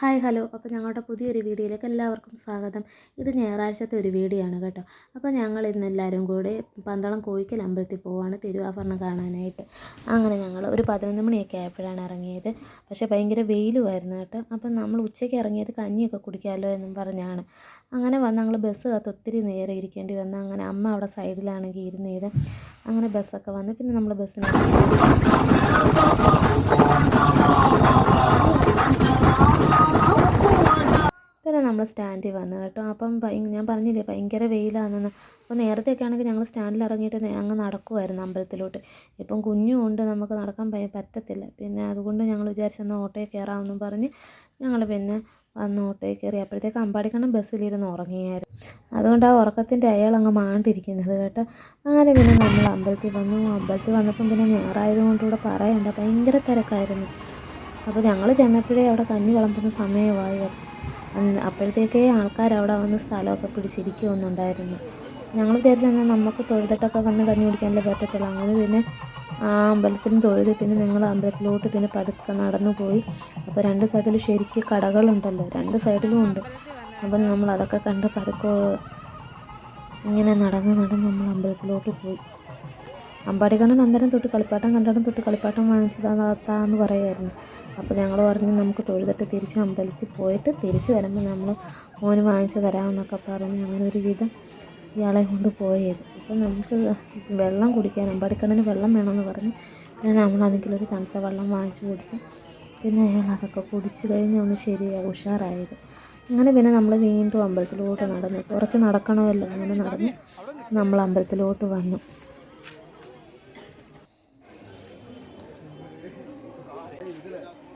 Hi hello. അപ്പോൾ ഞങ്ങളുടെ പുതിയൊരു വീഡിയോയിലേക്ക് എല്ലാവർക്കും സ്വാഗതം. ഇത് ഞായറാഴ്ചത്തെ ഒരു വീഡിയോ ആണ് കേട്ടോ. അപ്പോൾ ഞങ്ങൾ ഇന്ന് എല്ലാവരും കൂടി പന്തളം കോയിക്കൽ അമ്പലത്തിൽ പോവാണ്. തിരുവാഭരണം കാണാനായിട്ട്. അങ്ങനെ ഞങ്ങൾ ഒരു പതിനൊന്ന് മണിയൊക്കെ ആയപ്പോഴാണ് ഇറങ്ങിയത്. പക്ഷേ ഭയങ്കര വെയിലുമായിരുന്നു കേട്ടോ. അപ്പം നമ്മൾ ഉച്ചയ്ക്ക് ഇറങ്ങിയത് കഞ്ഞിയൊക്കെ കുടിക്കാമല്ലോ എന്നും പറഞ്ഞാണ്. അങ്ങനെ വന്ന് ഞങ്ങൾ ബസ് കാത്ത് ഒത്തിരി നേരെ ഇരിക്കേണ്ടി വന്ന് അങ്ങനെ അമ്മ അവിടെ സൈഡിലാണെങ്കിൽ ഇരുന്നത് അങ്ങനെ ബസ്സൊക്കെ വന്ന് പിന്നെ നമ്മൾ ബസ്സിന് നമ്മൾ സ്റ്റാൻഡിൽ വന്നു കേട്ടോ. അപ്പം ഞാൻ പറഞ്ഞില്ലേ ഭയങ്കര വെയിലാണെന്ന്. അപ്പോൾ നേരത്തെയൊക്കെ ആണെങ്കിൽ ഞങ്ങൾ സ്റ്റാൻഡിൽ ഇറങ്ങിയിട്ട് അങ്ങ് നടക്കുമായിരുന്നു അമ്പലത്തിലോട്ട്. ഇപ്പം കുഞ്ഞും ഉണ്ട് നമുക്ക് നടക്കാൻ പറ്റത്തില്ല. പിന്നെ അതുകൊണ്ട് ഞങ്ങൾ വിചാരിച്ചെന്ന് ഓട്ടോയിൽ കയറാമെന്നും പറഞ്ഞ് ഞങ്ങൾ പിന്നെ വന്ന് ഓട്ടോയിൽ കയറി. അപ്പോഴത്തേക്ക് അമ്പാടിക്കണ്ണം ബസ്സിലിരുന്ന് ഉറങ്ങിയായിരുന്നു. അതുകൊണ്ട് ആ ഉറക്കത്തിന്റെ അയാൾ അങ്ങ് മാണ്ടിരിക്കുന്നത് കേട്ടോ. അങ്ങനെ പിന്നെ നമ്മൾ അമ്പലത്തിൽ വന്നു. അമ്പലത്തിൽ വന്നപ്പം പിന്നെ ഞായറായതുകൊണ്ട് കൂടെ പറയണ്ട. ഭയങ്കര തിരക്കായിരുന്നു. അപ്പോൾ ഞങ്ങൾ ചെന്നപ്പോഴേ അവിടെ കഞ്ഞി വിളമ്പുന്ന സമയമായി. അപ്പോഴത്തേക്കേ ആൾക്കാർ അവിടെ വന്ന് സ്ഥലമൊക്കെ പിടിച്ചിരിക്കുമെന്നുണ്ടായിരുന്നു. ഞങ്ങൾ വിചാരിച്ചെന്നാൽ നമുക്ക് തൊഴുതിട്ടൊക്കെ വന്ന് കഞ്ഞി കുടിക്കാനല്ലേ പറ്റത്തുള്ളൂ. അങ്ങനെ പിന്നെ ആ അമ്പലത്തിന് തൊഴുത് പിന്നെ ഞങ്ങൾ അമ്പലത്തിലോട്ട് പിന്നെ പതുക്കെ നടന്നു പോയി. അപ്പോൾ രണ്ട് സൈഡിൽ ശരിക്കും കടകളുണ്ടല്ലോ. രണ്ട് സൈഡിലും ഉണ്ട്. അപ്പം നമ്മൾ അതൊക്കെ കണ്ട് പതുക്കെ ഇങ്ങനെ നടന്ന് നടന്ന് നമ്മൾ അമ്പലത്തിലോട്ട് പോയി. അമ്പാടിക്കണ്ണൻ അന്നേരം തൊട്ട് കളിപ്പാട്ടം കണ്ടിടം തൊട്ട് കളിപ്പാട്ടം വാങ്ങിച്ചതാന്ന് പറയുമായിരുന്നു അപ്പോൾ ഞങ്ങൾ പറഞ്ഞു നമുക്ക് തൊഴുതിട്ട് തിരിച്ച് അമ്പലത്തിൽ പോയിട്ട് തിരിച്ച് വരുമ്പോൾ നമ്മൾ മോന് വാങ്ങിച്ച് തരാമെന്നൊക്കെ പറഞ്ഞ് അങ്ങനെ ഒരു വിധം ഇയാളെ കൊണ്ട് പോയത്. അപ്പം നമുക്ക് വെള്ളം കുടിക്കാൻ അമ്പാടിക്കണ്ണന് വെള്ളം വേണമെന്ന് പറഞ്ഞ് പിന്നെ നമ്മളാണെങ്കിൽ ഒരു തണുത്ത വെള്ളം വാങ്ങിച്ചു കൊടുത്ത്. പിന്നെ അയാൾ അതൊക്കെ കുടിച്ചു കഴിഞ്ഞ് ഒന്ന് ശരിയായി ഉഷാറായത്. അങ്ങനെ പിന്നെ നമ്മൾ വീണ്ടും അമ്പലത്തിലോട്ട് നടന്നു കുറച്ച് നടക്കണമല്ലോ അങ്ങനെ നടന്ന് നമ്മൾ അമ്പലത്തിലോട്ട് വന്നു. Evet.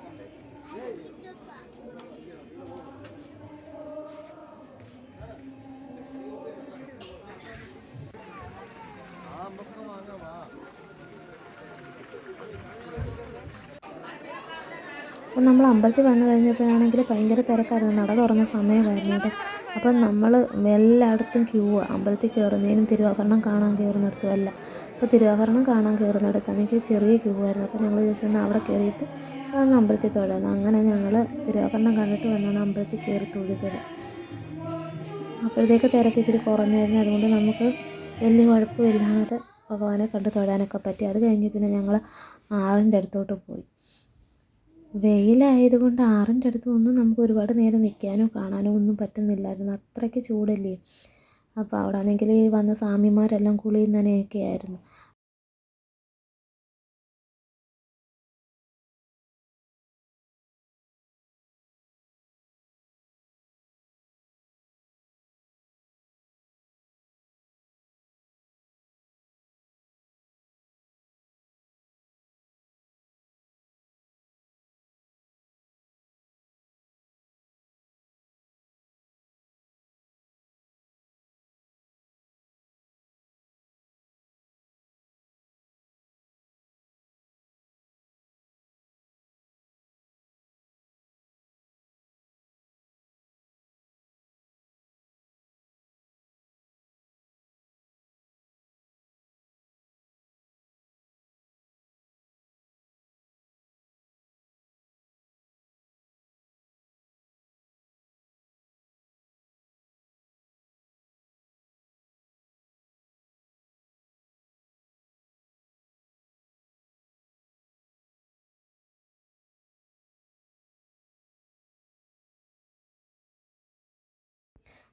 അപ്പം നമ്മൾ അമ്പലത്തിൽ വന്നു കഴിഞ്ഞപ്പോഴാണെങ്കിൽ ഭയങ്കര തിരക്കായിരുന്നു. നട തുറന്ന സമയമായിരുന്നു കേട്ടോ. അപ്പം നമ്മൾ എല്ലായിടത്തും ക്യൂ അമ്പലത്തിൽ കയറുന്നതിനും തിരുവാഭരണം കാണാൻ കയറുന്നിടത്തും അല്ല അപ്പോൾ തിരുവാഭരണം കാണാൻ കയറുന്നിടത്ത് എനിക്ക് ചെറിയ ക്യൂ ആയിരുന്നു. അപ്പോൾ ഞങ്ങൾ ചോദിച്ചെന്നാൽ അവിടെ കയറിയിട്ട് വന്ന് അമ്പലത്തിൽ തൊഴുന്നു അങ്ങനെ ഞങ്ങൾ തിരുവാഭരണം കണ്ടിട്ട് വന്നാണ് അമ്പലത്തിൽ കയറി തൊഴുതത്. അപ്പോഴത്തേക്ക് തിരക്ക് ഇച്ചിരി കുറഞ്ഞായിരുന്നു. അതുകൊണ്ട് നമുക്ക് വലിയ കുഴപ്പമില്ലാതെ ഭഗവാനെ കണ്ട് തൊഴാനൊക്കെ പറ്റി. അത് കഴിഞ്ഞ് പിന്നെ ഞങ്ങൾ ആറിന്റെ അടുത്തോട്ട് പോയി. വെയിലായതുകൊണ്ട് ആറിന്റെ അടുത്ത് ഒന്നും നമുക്ക് ഒരുപാട് നേരം നിൽക്കാനോ കാണാനോ ഒന്നും പറ്റുന്നില്ലായിരുന്നു. അത്രയ്ക്ക് ചൂടല്ലേ? അപ്പോൾ അവിടെ ആണെങ്കിൽ വന്ന സ്വാമിമാരെല്ലാം കുളിയും നനയൊക്കെ ആയിരുന്നു.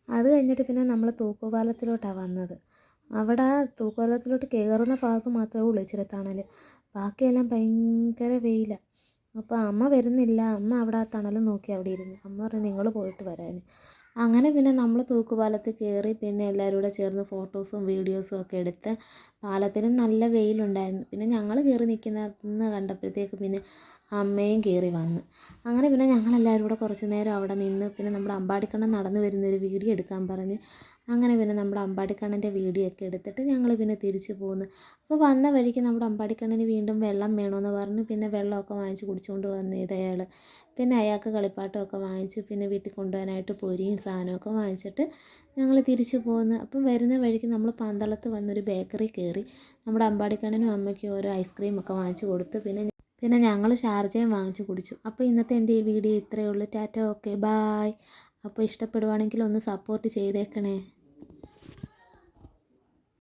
അത് കഴിഞ്ഞിട്ട് പിന്നെ നമ്മൾ തൂക്കുപാലത്തിലോട്ടാണ് വന്നത്. അവിടെ തൂക്കുപാലത്തിലോട്ട് കയറുന്ന ഭാഗത്ത് മാത്രമേ ഉള്ളൂ ഇച്ചിരി തണൽ ബാക്കിയെല്ലാം ഭയങ്കര വെയിലാണ് അപ്പോൾ അമ്മ വരുന്നില്ല. അമ്മ അവിടെ ആ തണൽ നോക്കി അവിടെ ഇരുന്നു. അമ്മ പറഞ്ഞു നിങ്ങൾ പോയിട്ട് വരാൻ അങ്ങനെ പിന്നെ നമ്മൾ തൂക്കുപാലത്ത് കയറി പിന്നെ എല്ലാവരും കൂടെ ചേർന്ന് ഫോട്ടോസും വീഡിയോസും ഒക്കെ എടുത്ത് പാലത്തിനും നല്ല വെയിലുണ്ടായിരുന്നു. പിന്നെ ഞങ്ങൾ കയറി നിൽക്കുന്ന കണ്ടപ്പോഴത്തേക്ക് പിന്നെ അമ്മയും കയറി വന്ന്. അങ്ങനെ പിന്നെ ഞങ്ങളെല്ലാവരും കൂടെ കുറച്ച് നേരം അവിടെ നിന്ന് പിന്നെ നമ്മുടെ അമ്പാടിക്കണ്ണൻ നടന്നു വരുന്നൊരു വീഡിയോ എടുക്കാൻ പറഞ്ഞ് അങ്ങനെ പിന്നെ നമ്മുടെ അമ്പാടിക്കണ്ണന്റെ വീഡിയോ ഒക്കെ എടുത്തിട്ട് ഞങ്ങൾ പിന്നെ തിരിച്ചു പോന്നു. അപ്പോൾ വന്ന വഴിക്ക് നമ്മുടെ അമ്പാടിക്കണ്ണന് വീണ്ടും വെള്ളം വേണമെന്ന് പറഞ്ഞ് പിന്നെ വെള്ളമൊക്കെ വാങ്ങിച്ച് കുടിച്ചുകൊണ്ട് വന്നത് അയാൾ പിന്നെ അയാൾക്ക് കളിപ്പാട്ടമൊക്കെ വാങ്ങിച്ച് പിന്നെ വീട്ടിൽ കൊണ്ടുപോകാനായിട്ട് പൊരിയും സാധനമൊക്കെ വാങ്ങിച്ചിട്ട് ഞങ്ങൾ തിരിച്ചു പോന്നു. അപ്പം വരുന്ന വഴിക്ക് നമ്മൾ പന്തളത്ത് വന്നൊരു ബേക്കറി കയറി നമ്മുടെ അമ്പാടിക്കണ്ണനും അമ്മയ്ക്കും ഓരോ ഐസ്ക്രീമൊക്കെ വാങ്ങിച്ചു കൊടുത്തു പിന്നെ പിന്നെ ഞങ്ങൾ ഷാർജയും വാങ്ങിച്ചു കുടിച്ചു. അപ്പോൾ ഇന്നത്തെ എന്റെ ഈ വീഡിയോ ഇത്രയേ ഉള്ളൂ. Tata okay bye. അപ്പോൾ ഇഷ്ടപ്പെടുവാണെങ്കിൽ ഒന്ന് സപ്പോർട്ട് ചെയ്തേക്കണേ.